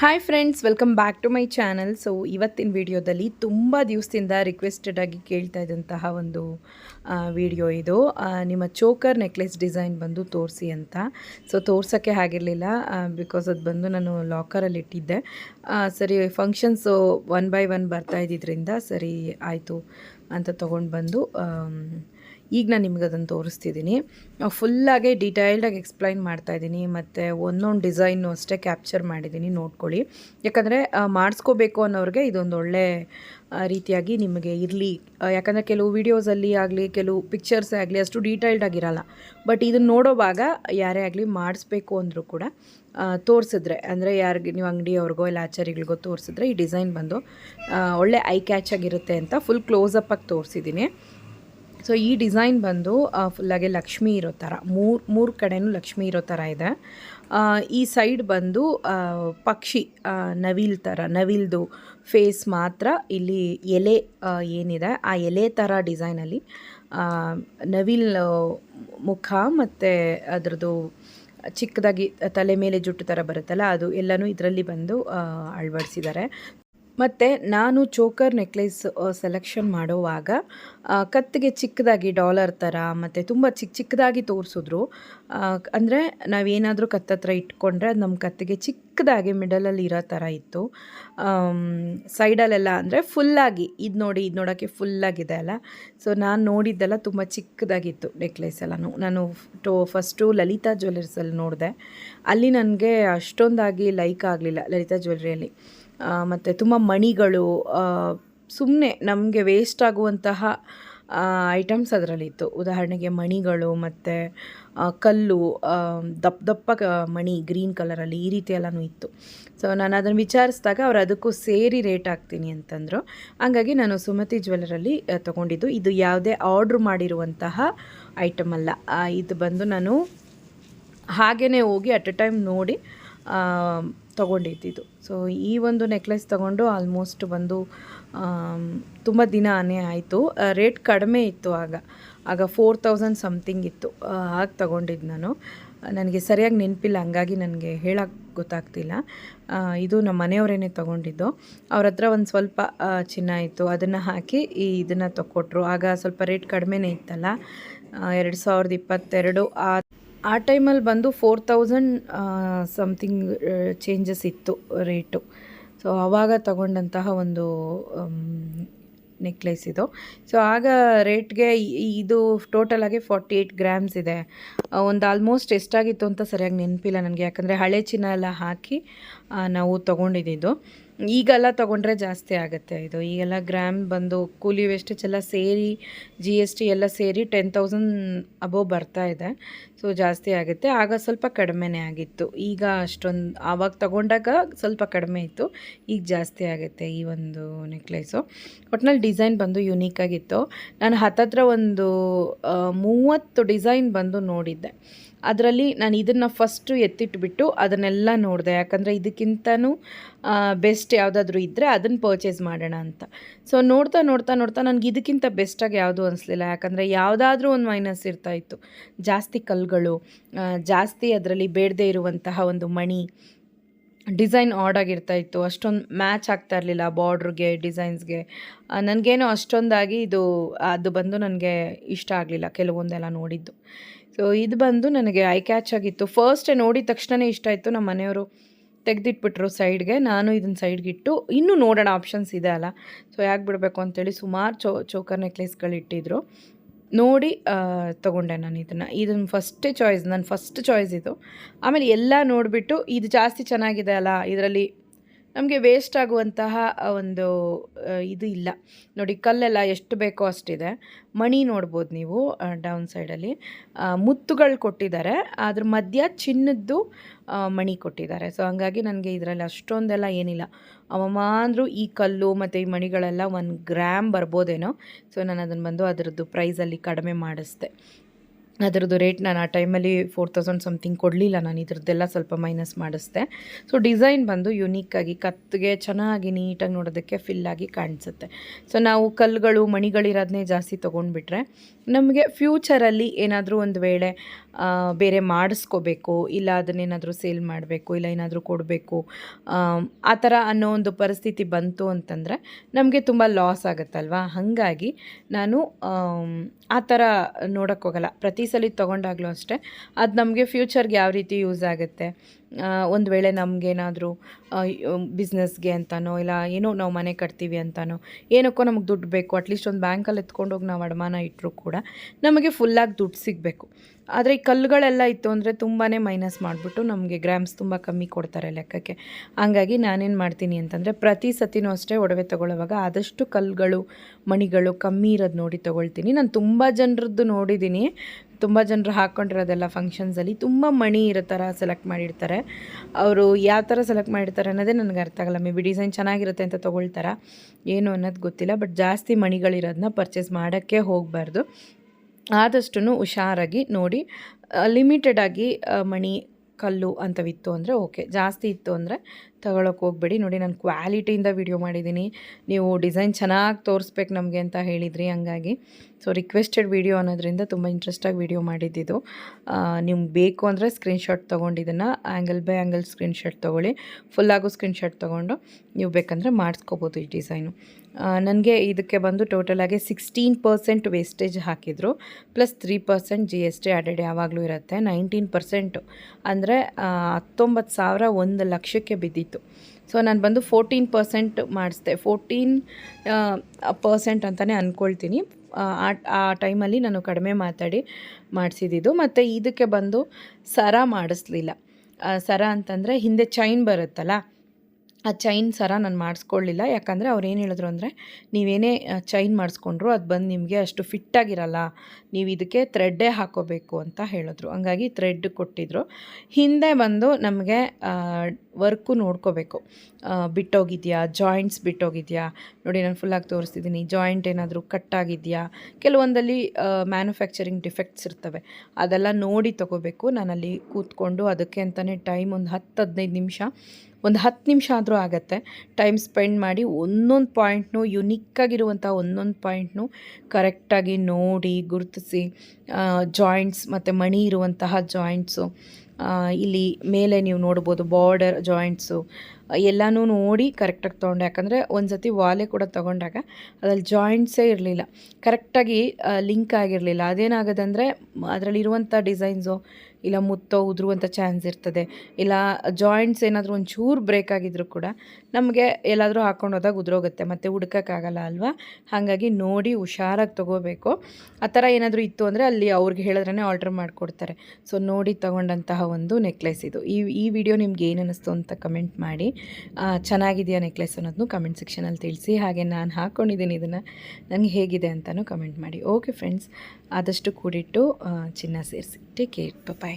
Hi friends welcome back to my channel so ಇವತ್ತಿನ ವಿಡಿಯೋದಲ್ಲಿ ತುಂಬ ದಿವಸದಿಂದ ರಿಕ್ವೆಸ್ಟೆಡ್ ಆಗಿ ಕೇಳ್ತಾ ಇದ್ದಂತಹ ಒಂದು ವಿಡಿಯೋ ಇದು. ನಿಮ್ಮ ಚೋಕರ್ ನೆಕ್ಲೆಸ್ ಡಿಸೈನ್ ಬಂದು ತೋರಿಸಿ ಅಂತ. ಸೊ ತೋರ್ಸೋಕ್ಕೆ ಆಗಿರಲಿಲ್ಲ ಬಿಕಾಸ್ ಅದು ಬಂದು ನಾನು ಲಾಕರಲ್ಲಿ ಇಟ್ಟಿದ್ದೆ. ಸರಿ ಫಂಕ್ಷನ್ಸು ಒನ್ ಬೈ ಒನ್ ಬರ್ತಾ ಇದ್ದಿದ್ದರಿಂದ ಸರಿ ಆಯಿತು ಅಂತ ತೊಗೊಂಡು ಬಂದು ಈಗ ನಾನು ನಿಮ್ಗೆ ಅದನ್ನು ತೋರಿಸ್ತಿದ್ದೀನಿ ಫುಲ್ಲಾಗೆ ಡೀಟೈಲ್ಡಾಗಿ ಎಕ್ಸ್ಪ್ಲೈನ್ ಮಾಡ್ತಾ ಇದ್ದೀನಿ ಮತ್ತು ಒಂದೊಂದು ಡಿಸೈನು ಅಷ್ಟೇ ಕ್ಯಾಪ್ಚರ್ ಮಾಡಿದ್ದೀನಿ ನೋಡ್ಕೊಳ್ಳಿ. ಯಾಕಂದರೆ ಮಾಡಿಸ್ಕೋಬೇಕು ಅನ್ನೋರಿಗೆ ಇದೊಂದು ಒಳ್ಳೆ ರೀತಿಯಾಗಿ ನಿಮಗೆ ಇರಲಿ. ಯಾಕಂದರೆ ಕೆಲವು ವೀಡಿಯೋಸಲ್ಲಿ ಆಗಲಿ, ಕೆಲವು ಪಿಕ್ಚರ್ಸೇ ಆಗಲಿ ಅಷ್ಟು ಡೀಟೈಲ್ಡ್ ಆಗಿರಲ್ಲ. ಬಟ್ ಇದನ್ನು ನೋಡೋವಾಗ ಯಾರೇ ಆಗಲಿ ಮಾಡಿಸ್ಬೇಕು ಅಂದರೂ ಕೂಡ ತೋರಿಸಿದ್ರೆ, ಅಂದರೆ ಯಾರಿಗೆ, ನೀವು ಅಂಗಡಿಯವ್ರಿಗೋ ಇಲ್ಲ ಆಚಾರಿಗಳಿಗೋ ತೋರಿಸಿದ್ರೆ ಈ ಡಿಸೈನ್ ಬಂದು ಒಳ್ಳೆ ಐ ಕ್ಯಾಚ್ ಆಗಿರುತ್ತೆ ಅಂತ ಫುಲ್ ಕ್ಲೋಸಪ್ಪಾಗಿ ತೋರಿಸಿದ್ದೀನಿ ಸೊ ಈ ಡಿಸೈನ್ ಬಂದು ಫುಲ್ಲಾಗೆ ಲಕ್ಷ್ಮಿ ಇರೋ ಥರ ಮೂರು ಮೂರು ಕಡೆನೂ ಲಕ್ಷ್ಮಿ ಇರೋ ಥರ ಇದೆ. ಈ ಸೈಡ್ ಬಂದು ಪಕ್ಷಿ ನವಿಲ್ ಥರ ನವಿಲ್ದು ಫೇಸ್ ಮಾತ್ರ ಇಲ್ಲಿ ಎಲೆ ಏನಿದೆ, ಆ ಎಲೆ ಥರ ಡಿಸೈನಲ್ಲಿ ನವಿಲ್ ಮುಖ ಮತ್ತು ಅದರದ್ದು ಚಿಕ್ಕದಾಗಿ ತಲೆ ಮೇಲೆ ಜುಟ್ಟು ಥರ ಬರುತ್ತಲ್ಲ, ಅದು ಎಲ್ಲನೂ ಇದರಲ್ಲಿ ಬಂದು ಅಳವಡಿಸಿದ್ದಾರೆ. ಮತ್ತು ನಾನು ಚೋಕರ್ ನೆಕ್ಲೆಸ್ ಸೆಲೆಕ್ಷನ್ ಮಾಡುವಾಗ ಕತ್ತಿಗೆ ಚಿಕ್ಕದಾಗಿ ಡಾಲರ್ ಥರ ಮತ್ತು ತುಂಬ ಚಿಕ್ಕ ಚಿಕ್ಕದಾಗಿ ತೋರಿಸಿದ್ರು. ಅಂದರೆ ನಾವೇನಾದರೂ ಕತ್ತತ್ರ ಇಟ್ಕೊಂಡ್ರೆ ಅದು ನಮ್ಮ ಕತ್ತಿಗೆ ಚಿಕ್ಕದಾಗಿ ಮಿಡಲಲ್ಲಿ ಇರೋ ಥರ ಇತ್ತು. ಸೈಡಲ್ಲೆಲ್ಲ ಅಂದರೆ ಫುಲ್ಲಾಗಿ ಇದು ನೋಡಿ, ಇದು ನೋಡೋಕ್ಕೆ ಫುಲ್ಲಾಗಿದೆ ಅಲ್ಲ. ಸೊ ನಾನು ನೋಡಿದ್ದೆಲ್ಲ ತುಂಬ ಚಿಕ್ಕದಾಗಿತ್ತು ನೆಕ್ಲೆಸ್ ಎಲ್ಲ. ನಾನು ಟೋ ಫಸ್ಟು ಲಲಿತಾ ಜ್ಯುವೆಲರ್ಸಲ್ಲಿ ನೋಡಿದೆ. ಅಲ್ಲಿ ನನಗೆ ಅಷ್ಟೊಂದಾಗಿ ಲೈಕ್ ಆಗಲಿಲ್ಲ ಲಲಿತಾ ಜ್ಯುವೆಲ್ರಿಯಲ್ಲಿ ಮತ್ತು ತುಂಬ ಮಣಿಗಳು ಸುಮ್ಮನೆ ನಮಗೆ ವೇಸ್ಟ್ ಆಗುವಂತಹ ಐಟಮ್ಸ್ ಅದರಲ್ಲಿತ್ತು ಉದಾಹರಣೆಗೆ ಮಣಿಗಳು ಮತ್ತು ಕಲ್ಲು ದಪ್ಪ ದಪ್ಪ ಮಣಿ ಗ್ರೀನ್ ಕಲರಲ್ಲಿ ಈ ರೀತಿ ಎಲ್ಲನೂ ಇತ್ತು. ಸೊ ನಾನು ಅದನ್ನು ವಿಚಾರಿಸಿದಾಗ ಅವ್ರು ಅದಕ್ಕೂ ಸೇರಿ ರೇಟ್ ಹಾಕ್ತೀನಿ ಅಂತಂದರು. ಹಾಗಾಗಿ ನಾನು ಸುಮತಿ ಜ್ಯುವೆಲರಲ್ಲಿ ತೊಗೊಂಡಿದ್ದು. ಇದು ಯಾವುದೇ ಆರ್ಡ್ರ್ ಮಾಡಿರುವಂತಹ ಐಟಮ್ ಅಲ್ಲ. ಇದು ಬಂದು ನಾನು ಹಾಗೇ ಹೋಗಿ ಅಟ್ ಅ ಟೈಮ್ ನೋಡಿ ತೊಗೊಂಡಿದ್ದಿದ್ದು. ಸೊ ಈ ಒಂದು ನೆಕ್ಲೆಸ್ ತೊಗೊಂಡು ಆಲ್ಮೋಸ್ಟ್ ಬಂದು ತುಂಬ ದಿನಾನೇ ಆಯಿತು. ರೇಟ್ ಕಡಿಮೆ ಇತ್ತು ಆಗ. ಆಗ ಫೋರ್ ತೌಸಂಡ್ ಸಮಥಿಂಗ್ ಇತ್ತು. ಆಗ ತೊಗೊಂಡಿದ್ದು ನಾನು. ನನಗೆ ಸರಿಯಾಗಿ ನೆನಪಿಲ್ಲ, ಹಂಗಾಗಿ ನನಗೆ ಹೇಳಕ್ಕೆ ಗೊತ್ತಾಗ್ತಿಲ್ಲ. ಇದು ನಮ್ಮ ಮನೆಯವರೇನೆ ತೊಗೊಂಡಿದ್ದು. ಅವ್ರ ಹತ್ರ ಒಂದು ಸ್ವಲ್ಪ ಚಿನ್ನ ಇತ್ತು. ಅದನ್ನು ಹಾಕಿ ಈ ಇದನ್ನು ತೊಗೊಟ್ರು ಆಗ ಸ್ವಲ್ಪ ರೇಟ್ ಕಡಿಮೆನೇ ಇತ್ತಲ್ಲ. ಎರಡು ಸಾವಿರದ ಇಪ್ಪತ್ತೆರಡು ಆ ಆ ಟೈಮಲ್ಲಿ ಬಂದು ಫೋರ್ ತೌಸಂಡ್ ಸಮಥಿಂಗ್ ಚೇಂಜಸ್ ಇತ್ತು ರೇಟು ಸೊ ಆವಾಗ ತಗೊಂಡಂತಹ ಒಂದು ನೆಕ್ಲೆಸ್ ಇದು. ಸೊ ಆಗ ರೇಟ್ಗೆ ಇದು ಟೋಟಲಾಗಿ ಫಾರ್ಟಿ ಏಯ್ಟ್ ಗ್ರಾಮ್ಸ್ ಇದೆ. ಒಂದು ಆಲ್ಮೋಸ್ಟ್ ಎಷ್ಟಾಗಿತ್ತು ಅಂತ ಸರಿಯಾಗಿ ನೆನಪಿಲ್ಲ ನನಗೆ. ಯಾಕಂದರೆ ಹಳೆ ಚಿನ್ನ ಎಲ್ಲ ಹಾಕಿ ನಾವು ತೊಗೊಂಡಿದ್ದು. ಈಗೆಲ್ಲ ತೊಗೊಂಡ್ರೆ ಜಾಸ್ತಿ ಆಗುತ್ತೆ ಇದು. ಈಗೆಲ್ಲ ಗ್ರಾಮ್ ಬಂದು ಕೂಲಿ ವೇಸ್ಟೇಜ್ ಎಲ್ಲ ಸೇರಿ ಜಿ ಎಸ್ ಟಿ ಎಲ್ಲ ಸೇರಿ ಟೆನ್ ತೌಸಂಡ್ ಅಬೋವ್ ಬರ್ತಾ ಇದೆ. ಸೊ ಜಾಸ್ತಿ ಆಗುತ್ತೆ. ಆಗ ಸ್ವಲ್ಪ ಕಡಿಮೆನೇ ಆಗಿತ್ತು. ಈಗ ಅಷ್ಟೊಂದು, ಆವಾಗ ತಗೊಂಡಾಗ ಸ್ವಲ್ಪ ಕಡಿಮೆ ಇತ್ತು. ಈಗ ಜಾಸ್ತಿ ಆಗುತ್ತೆ ಈ ಒಂದು ನೆಕ್ಲೆಸು ಒಟ್ನಲ್ಲಿ ಡಿಸೈನ್ ಬಂದು ಯುನೀಕ್ ಆಗಿತ್ತು. ನಾನು ಹತ್ತತ್ರ ಒಂದು ಮೂವತ್ತು ಡಿಸೈನ್ ಬಂದು ನೋಡಿದ್ದೆ. ಅದರಲ್ಲಿ ನಾನು ಇದನ್ನು ಫಸ್ಟು ಎತ್ತಿಟ್ಬಿಟ್ಟು ಅದನ್ನೆಲ್ಲ ನೋಡಿದೆ. ಯಾಕಂದರೆ ಇದಕ್ಕಿಂತನೂ ಬೆಸ್ಟ್ ಯಾವುದಾದ್ರೂ ಇದ್ದರೆ ಅದನ್ನು ಪರ್ಚೇಸ್ ಮಾಡೋಣ ಅಂತ. ಸೊ ನೋಡ್ತಾ ನೋಡ್ತಾ ನೋಡ್ತಾ ನನಗೆ ಇದಕ್ಕಿಂತ ಬೆಸ್ಟಾಗಿ ಯಾವುದೂ ಅನಿಸ್ಲಿಲ್ಲ. ಯಾಕಂದರೆ ಯಾವುದಾದ್ರೂ ಒಂದು ಮೈನಸ್ ಇರ್ತಾ ಇತ್ತು. ಜಾಸ್ತಿ ಕಲ್ಗಳು ಜಾಸ್ತಿ ಅದರಲ್ಲಿ ಬೇಡದೇ ಇರುವಂತಹ ಒಂದು ಮಣಿ, ಡಿಸೈನ್ ಆಡ್ ಆಗಿರ್ತಾ ಇತ್ತು. ಅಷ್ಟೊಂದು ಮ್ಯಾಚ್ ಆಗ್ತಾ ಇರಲಿಲ್ಲ ಬಾರ್ಡ್ರಿಗೆ ಡಿಸೈನ್ಸ್ಗೆ ನನಗೇನೋ ಅಷ್ಟೊಂದಾಗಿ ಇದು, ಅದು ಬಂದು ನನಗೆ ಇಷ್ಟ ಆಗಲಿಲ್ಲ ಕೆಲವೊಂದೆಲ್ಲ ನೋಡಿದ್ದು. ಇದು ಬಂದು ನನಗೆ ಐ ಕ್ಯಾಚ್ ಆಗಿತ್ತು. ಫಸ್ಟೇ ನೋಡಿದ ತಕ್ಷಣವೇ ಇಷ್ಟ ಆಯಿತು. ನಮ್ಮ ಮನೆಯವರು ತೆಗೆದಿಟ್ಬಿಟ್ರು ಸೈಡ್ಗೆ ನಾನು ಇದನ್ನು ಸೈಡ್ಗೆ ಇಟ್ಟು ಇನ್ನೂ ನೋಡೋಣ ಆಪ್ಷನ್ಸ್ ಇದೆ ಅಲ್ಲ. ಸೊ ಯಾಕೆ ಬಿಡಬೇಕು ಅಂತೇಳಿ ಸುಮಾರು ಚೋ, ಚೋಕರ್ ನೆಕ್ಲೆಸ್ಗಳಿಟ್ಟಿದ್ರು ನೋಡಿ ತಗೊಂಡೆ ನಾನು ಇದನ್ನು. ಇದನ್ನು ಫಸ್ಟೇ ಚಾಯ್ಸ್ ನನ್ನ ಫಸ್ಟ್ ಚಾಯ್ಸ್ ಇದು. ಆಮೇಲೆ ಎಲ್ಲ ನೋಡಿಬಿಟ್ಟು ಇದು ಜಾಸ್ತಿ ಚೆನ್ನಾಗಿದೆ ಅಲ್ಲ, ಇದರಲ್ಲಿ ನಮಗೆ ವೇಸ್ಟ್ ಆಗುವಂತಹ ಒಂದು ಇದು ಇಲ್ಲ. ನೋಡಿ, ಕಲ್ಲೆಲ್ಲ ಎಷ್ಟು ಬೇಕೋ ಅಷ್ಟಿದೆ. ಮಣಿ ನೋಡ್ಬೋದು ನೀವು ಡೌನ್ ಸೈಡಲ್ಲಿ ಮುತ್ತುಗಳು ಕೊಟ್ಟಿದ್ದಾರೆ. ಅದ್ರ ಮಧ್ಯ ಚಿನ್ನದ್ದು ಮಣಿ ಕೊಟ್ಟಿದ್ದಾರೆ. ಸೊ ಹಂಗಾಗಿ ನನಗೆ ಇದರಲ್ಲಿ ಅಷ್ಟೊಂದೆಲ್ಲ ಏನಿಲ್ಲ. ಅವಮ್ಮ ಅಂದರು ಈ ಕಲ್ಲು ಮತ್ತು ಈ ಮಣಿಗಳೆಲ್ಲ ಒಂದು ಗ್ರಾಮ್ ಬರ್ಬೋದೇನೋ. ಸೊ ನಾನು ಅದನ್ನು ಬಂದು ಅದರದ್ದು ಪ್ರೈಸಲ್ಲಿ ಕಡಿಮೆ ಮಾಡಿಸ್ದೆ. ಅದರದ್ದು ರೇಟ್ ನಾನು ಆ ಟೈಮಲ್ಲಿ ಫೋರ್ ತೌಸಂಡ್ ಸಮಥಿಂಗ್ ಕೊಡಲಿಲ್ಲ ನಾನು. ಇದ್ರದ್ದೆಲ್ಲ ಸ್ವಲ್ಪ ಮೈನಸ್ ಮಾಡಿಸ್ದೆ. ಸೊ ಡಿಸೈನ್ ಬಂದು ಯುನೀಕಾಗಿ ಕತ್ತಿಗೆ ಚೆನ್ನಾಗಿ ನೀಟಾಗಿ ನೋಡೋದಕ್ಕೆ ಫಿಲ್ಲಾಗಿ ಕಾಣಿಸುತ್ತೆ. ಸೊ ನಾವು ಕಲ್ಲುಗಳು ಮಣಿಗಳಿರೋದನ್ನೇ ಜಾಸ್ತಿ ತೊಗೊಂಡ್ಬಿಟ್ರೆ ನಮಗೆ ಫ್ಯೂಚರಲ್ಲಿ ಏನಾದರೂ ಒಂದು ವೇಳೆ ಬೇರೆ ಮಾಡಿಸ್ಕೋಬೇಕು, ಇಲ್ಲ ಅದನ್ನೇನಾದರೂ ಸೇಲ್ ಮಾಡಬೇಕು, ಇಲ್ಲ ಏನಾದರೂ ಕೊಡಬೇಕು. ಆ ಥರ ಅನ್ನೋ ಒಂದು ಪರಿಸ್ಥಿತಿ ಬಂತು ಅಂತಂದರೆ ನಮಗೆ ತುಂಬ ಲಾಸ್ ಆಗುತ್ತಲ್ವಾ? ಹಾಗಾಗಿ ನಾನು ಆ ಥರ ನೋಡೋಕ್ಕೋಗಲ್ಲ. ಪ್ರತಿ ಸಲ ತೊಗೊಂಡಾಗಲೂ ಅಷ್ಟೇ ಅದು ನಮಗೆ ಫ್ಯೂಚರ್ಗೆ ಯಾವ ರೀತಿ ಯೂಸ್ ಆಗುತ್ತೆ? ಒಂದು ವೇಳೆ ನಮಗೇನಾದರೂ ಬಿಸ್ನೆಸ್ಗೆ ಅಂತನೋ, ಇಲ್ಲ ಏನೋ ನಾವು ಮನೆ ಕಟ್ತೀವಿ ಅಂತನೋ, ಏನಕ್ಕೋ ನಮಗೆ ದುಡ್ಡು ಬೇಕು ಅಟ್ಲೀಸ್ಟ್ ಒಂದು ಬ್ಯಾಂಕಲ್ಲಿ ಎತ್ಕೊಂಡೋಗಿ ನಾವು ಅಡಮಾನ ಇಟ್ಟರೂ ಕೂಡ ನಮಗೆ ಫುಲ್ಲಾಗಿ ದುಡ್ಡು ಸಿಗಬೇಕು. ಆದರೆ ಈ ಕಲ್ಲುಗಳೆಲ್ಲ ಇತ್ತು ಅಂದರೆ ತುಂಬಾ ಮೈನಸ್ ಮಾಡಿಬಿಟ್ಟು ನಮಗೆ ಗ್ರಾಮ್ಸ್ ತುಂಬ ಕಮ್ಮಿ ಕೊಡ್ತಾರೆ ಲೆಕ್ಕಕ್ಕೆ. ಹಂಗಾಗಿ ನಾನೇನು ಮಾಡ್ತೀನಿ ಅಂತಂದರೆ ಪ್ರತಿ ಸತಿನೂ ಅಷ್ಟೇ ಒಡವೆ ತೊಗೊಳ್ಳೋವಾಗ ಆದಷ್ಟು ಕಲ್ಲುಗಳು, ಮಣಿಗಳು ಕಮ್ಮಿ ಇರೋದು ನೋಡಿ ತೊಗೊಳ್ತೀನಿ. ನಾನು ತುಂಬ ಜನರದ್ದು ನೋಡಿದ್ದೀನಿ ತುಂಬ ಜನರು ಹಾಕ್ಕೊಂಡಿರೋದೆಲ್ಲ ಫಂಕ್ಷನ್ಸಲ್ಲಿ ತುಂಬ ಮಣಿ ಇರೋ ಥರ ಸೆಲೆಕ್ಟ್ ಮಾಡಿರ್ತಾರೆ. ಅವರು ಯಾವ ಥರ ಸೆಲೆಕ್ಟ್ ಮಾಡಿರ್ತಾರೆ ಅನ್ನೋದೇ ನನಗೆ ಅರ್ಥ ಆಗಲ್ಲ. ಮೇ ಬಿ ಡಿಸೈನ್ ಚೆನ್ನಾಗಿರುತ್ತೆ ಅಂತ ತೊಗೊಳ್ತಾರ? ಏನು ಅನ್ನೋದು ಗೊತ್ತಿಲ್ಲ. ಬಟ್ ಜಾಸ್ತಿ ಮಣಿಗಳಿರೋದನ್ನ ಪರ್ಚೇಸ್ ಮಾಡೋಕ್ಕೆ ಹೋಗಬಾರ್ದು. ಆದಷ್ಟು ಹುಷಾರಾಗಿ ನೋಡಿ ಲಿಮಿಟೆಡ್ ಆಗಿ ಮಣಿ, ಕಲ್ಲು ಅಂಥವಿತ್ತು ಅಂದರೆ ಓಕೆ ಜಾಸ್ತಿ ಇತ್ತು ಅಂದರೆ ತಗೊಳಕ್ಕೆ ಹೋಗ್ಬೇಡಿ. ನೋಡಿ, ನಾನು ಕ್ವಾಲಿಟಿಯಿಂದ ವಿಡಿಯೋ ಮಾಡಿದ್ದೀನಿ. ನೀವು ಡಿಸೈನ್ ಚೆನ್ನಾಗಿ ತೋರಿಸ್ಬೇಕು ನಮಗೆ ಅಂತ ಹೇಳಿದ್ರಿ ಹಂಗಾಗಿ. ಸೊ ರಿಕ್ವೆಸ್ಟೆಡ್ ವಿಡಿಯೋ ಅನ್ನೋದ್ರಿಂದ ತುಂಬ ಇಂಟ್ರೆಸ್ಟಾಗಿ ವಿಡಿಯೋ ಮಾಡಿದ್ದಿದ್ದು ನಿಮ್ಗೆ ಬೇಕು ಅಂದರೆ ಸ್ಕ್ರೀನ್ಶಾಟ್ ತೊಗೊಂಡಿದ್ದನ್ನು ಆ್ಯಂಗಲ್ ಬೈ ಆ್ಯಂಗಲ್ ಸ್ಕ್ರೀನ್ಶಾಟ್ ತೊಗೊಳ್ಳಿ. ಫುಲ್ಲಾಗೂ ಸ್ಕ್ರೀನ್ಶಾಟ್ ತೊಗೊಂಡು, ನೀವು ಬೇಕಂದರೆ ಮಾಡಿಸ್ಕೋಬೋದು ಈ ಡಿಸೈನು ನನಗೆ ಇದಕ್ಕೆ ಬಂದು ಟೋಟಲಾಗಿ ಸಿಕ್ಸ್ಟೀನ್ ಪರ್ಸೆಂಟ್ ವೇಸ್ಟೇಜ್ ಹಾಕಿದರು plus three percent G S T added ಯಾವಾಗಲೂ ಇರುತ್ತೆ ನೈನ್ಟೀನ್ ಪರ್ಸೆಂಟು ಅಂದರೆ ಹತ್ತೊಂಬತ್ತು ಸಾವಿರ ಒಂದು ಲಕ್ಷಕ್ಕೆ ಬಿದ್ದಿತ್ತು. ಸೊ ನಾನು ಬಂದು ಫೋರ್ಟೀನ್ ಪರ್ಸೆಂಟ್ ಮಾಡಿಸ್ದೆ. ಫೋರ್ಟೀನ್ ಪರ್ಸೆಂಟ್ ಅಂತಲೇ ಅಂದ್ಕೊಳ್ತೀನಿ ಆ ಆ ಟೈಮಲ್ಲಿ ನಾನು ಕಡಿಮೆ ಮಾತಾಡಿ ಮಾಡಿಸಿದ್ದು ಮತ್ತು ಇದಕ್ಕೆ ಬಂದು ಸರ ಮಾಡಿಸ್ಲಿಲ್ಲ. ಸರ ಅಂತಂದರೆ ಹಿಂದೆ ಚೈನ್ ಬರುತ್ತಲ್ಲ ಆ ಚೈನ್ ಸರ ನಾನು ಮಾಡಿಸ್ಕೊಳ್ಳಿಲ್ಲ. ಯಾಕಂದರೆ ಅವ್ರು ಏನು ಹೇಳಿದ್ರು ಅಂದರೆ, ನೀವೇನೇ ಚೈನ್ ಮಾಡಿಸ್ಕೊಂಡ್ರು ಅದು ಬಂದು ನಿಮಗೆ ಅಷ್ಟು ಫಿಟ್ಟಾಗಿರಲ್ಲ ನೀವು ಇದಕ್ಕೆ ಥ್ರೆಡ್ಡೇ ಹಾಕೋಬೇಕು ಅಂತ ಹೇಳಿದ್ರು. ಹಂಗಾಗಿ ಥ್ರೆಡ್ ಕೊಟ್ಟಿದ್ರು. ಹಿಂದೆ ಬಂದು ನಮಗೆ ವರ್ಕು ನೋಡ್ಕೋಬೇಕು. ಬಿಟ್ಟೋಗಿದೆಯಾ, ಜಾಯಿಂಟ್ಸ್ ಬಿಟ್ಟೋಗಿದೆಯಾ? ನೋಡಿ ನಾನು ಫುಲ್ಲಾಗಿ ತೋರಿಸ್ತಿದ್ದೀನಿ ಜಾಯಿಂಟ್ ಏನಾದರೂ ಕಟ್ಟಾಗಿದೆಯಾ ಕೆಲವೊಂದಲ್ಲಿ ಮ್ಯಾನುಫ್ಯಾಕ್ಚರಿಂಗ್ ಡಿಫೆಕ್ಟ್ಸ್ ಇರ್ತವೆ. ಅದೆಲ್ಲ ನೋಡಿ ತೊಗೋಬೇಕು. ನಾನಲ್ಲಿ ಕೂತ್ಕೊಂಡು ಅದಕ್ಕೆ ಅಂತಲೇ ಟೈಮ್ ಒಂದು ಹತ್ತು ಹದಿನೈದು ನಿಮಿಷ ಒಂದು ಹತ್ತು ನಿಮಿಷ ಆದರೂ ಆಗುತ್ತೆ. ಟೈಮ್ ಸ್ಪೆಂಡ್ ಮಾಡಿ ಒಂದೊಂದು ಪಾಯಿಂಟ್ನು ಯುನಿಕ್ಕಾಗಿರುವಂಥ ಒಂದೊಂದು ಪಾಯಿಂಟ್ನು ಕರೆಕ್ಟಾಗಿ ನೋಡಿ ಗುರುತಿಸಿ ಜಾಯಿಂಟ್ಸ್ ಮತ್ತು ಮಣಿ ಇರುವಂತಹ ಜಾಯಿಂಟ್ಸು ಇಲ್ಲಿ ಮೇಲೆ ನೀವು ನೋಡ್ಬೋದು ಬಾರ್ಡರ್ ಜಾಯಿಂಟ್ಸು ಎಲ್ಲನೂ ನೋಡಿ ಕರೆಕ್ಟಾಗಿ ತೊಗೊಂಡೆ. ಯಾಕಂದರೆ ಒಂದು ಸತಿ ವಾಲೆ ಕೂಡ ತೊಗೊಂಡಾಗ ಅದರಲ್ಲಿ ಜಾಯಿಂಟ್ಸೇ ಇರಲಿಲ್ಲ. ಕರೆಕ್ಟಾಗಿ ಲಿಂಕ್ ಆಗಿರಲಿಲ್ಲ. ಅದೇನಾಗೋದಂದರೆ ಅದರಲ್ಲಿರುವಂಥ ಡಿಸೈನ್ಸು ಇಲ್ಲ ಮುತ್ತೋ ಉದುರುವಂಥ ಚಾನ್ಸ್ ಇರ್ತದೆ. ಇಲ್ಲ ಜಾಯಿಂಟ್ಸ್ ಏನಾದರೂ ಒಂಚೂರು ಬ್ರೇಕ್ ಆಗಿದ್ರು ಕೂಡ ನಮಗೆ ಎಲ್ಲಾದರೂ ಹಾಕೊಂಡು ಹೋದಾಗ ಉದುರೋಗುತ್ತೆ. ಮತ್ತು ಹುಡ್ಕೋಕ್ಕಾಗಲ್ಲ ಅಲ್ವಾ? ಹಾಗಾಗಿ ನೋಡಿ ಹುಷಾರಾಗಿ ತೊಗೋಬೇಕು. ಆ ಥರ ಏನಾದರೂ ಇತ್ತು ಅಂದರೆ ಅಲ್ಲಿ ಅವ್ರಿಗೆ ಹೇಳಿದ್ರೇ ಆರ್ಡ್ರ್ ಮಾಡಿಕೊಡ್ತಾರೆ. ಸೊ ನೋಡಿ ತೊಗೊಂಡಂತಹ ಒಂದು ನೆಕ್ಲೆಸ್ ಇದು. ಈ ಈ ವಿಡಿಯೋ ನಿಮ್ಗೆ ಏನು ಅನ್ನಿಸ್ತು ಅಂತ ಕಮೆಂಟ್ ಮಾಡಿ. ಚೆನ್ನಾಗಿದೆಯಾ ನೆಕ್ಲೆಸ್ ಅನ್ನೋದನ್ನು ಕಮೆಂಟ್ ಸೆಕ್ಷನಲ್ಲಿ ತಿಳಿಸಿ. ಹಾಗೆ ನಾನು ಹಾಕ್ಕೊಂಡಿದ್ದೀನಿ ಇದನ್ನು. ನನಗೆ ಹೇಗಿದೆ ಅಂತಲೂ ಕಮೆಂಟ್ ಮಾಡಿ. ಓಕೆ ಫ್ರೆಂಡ್ಸ್ ಆದಷ್ಟು ಕೂಡಿಟ್ಟು ಚಿನ್ನ ಸೇರಿಸಿ. Take care bye